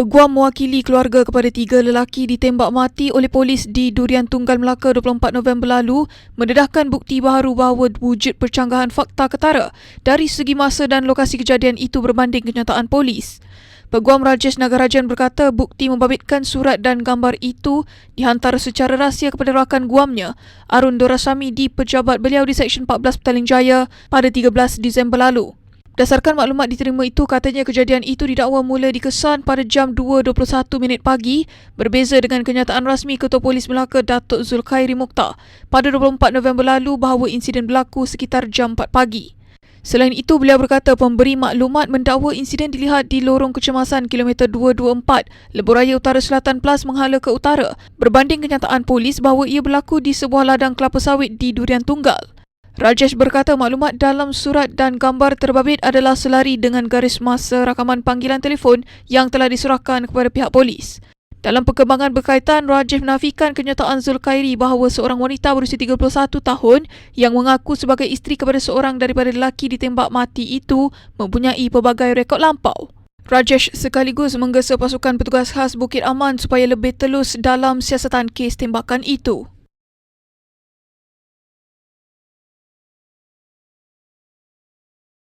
Peguam mewakili keluarga kepada tiga lelaki ditembak mati oleh polis di Durian Tunggal Melaka 24 November lalu mendedahkan bukti baharu bahawa wujud percanggahan fakta ketara dari segi masa dan lokasi kejadian itu berbanding kenyataan polis. Peguam Rajesh Nagarajan berkata bukti membabitkan surat dan gambar itu dihantar secara rahsia kepada rakan guamnya Arun Dorasami di pejabat beliau di Seksyen 14 Petaling Jaya pada 13 Disember lalu. Berdasarkan maklumat diterima itu, katanya kejadian itu didakwa mula dikesan pada jam 2.21 minit pagi berbeza dengan kenyataan rasmi Ketua Polis Melaka Datuk Zulkhairi Mukhtar pada 24 November lalu bahawa insiden berlaku sekitar jam 4 pagi. Selain itu, beliau berkata pemberi maklumat mendakwa insiden dilihat di lorong kecemasan kilometer 224 Leburaya Utara Selatan Plus menghala ke utara berbanding kenyataan polis bahawa ia berlaku di sebuah ladang kelapa sawit di Durian Tunggal. Rajesh berkata maklumat dalam surat dan gambar terbabit adalah selari dengan garis masa rakaman panggilan telefon yang telah diserahkan kepada pihak polis. Dalam perkembangan berkaitan, Rajesh menafikan kenyataan Zulkhairi bahawa seorang wanita berusia 31 tahun yang mengaku sebagai isteri kepada seorang daripada lelaki ditembak mati itu mempunyai pelbagai rekod lampau. Rajesh sekaligus menggesa pasukan petugas khas Bukit Aman supaya lebih telus dalam siasatan kes tembakan itu.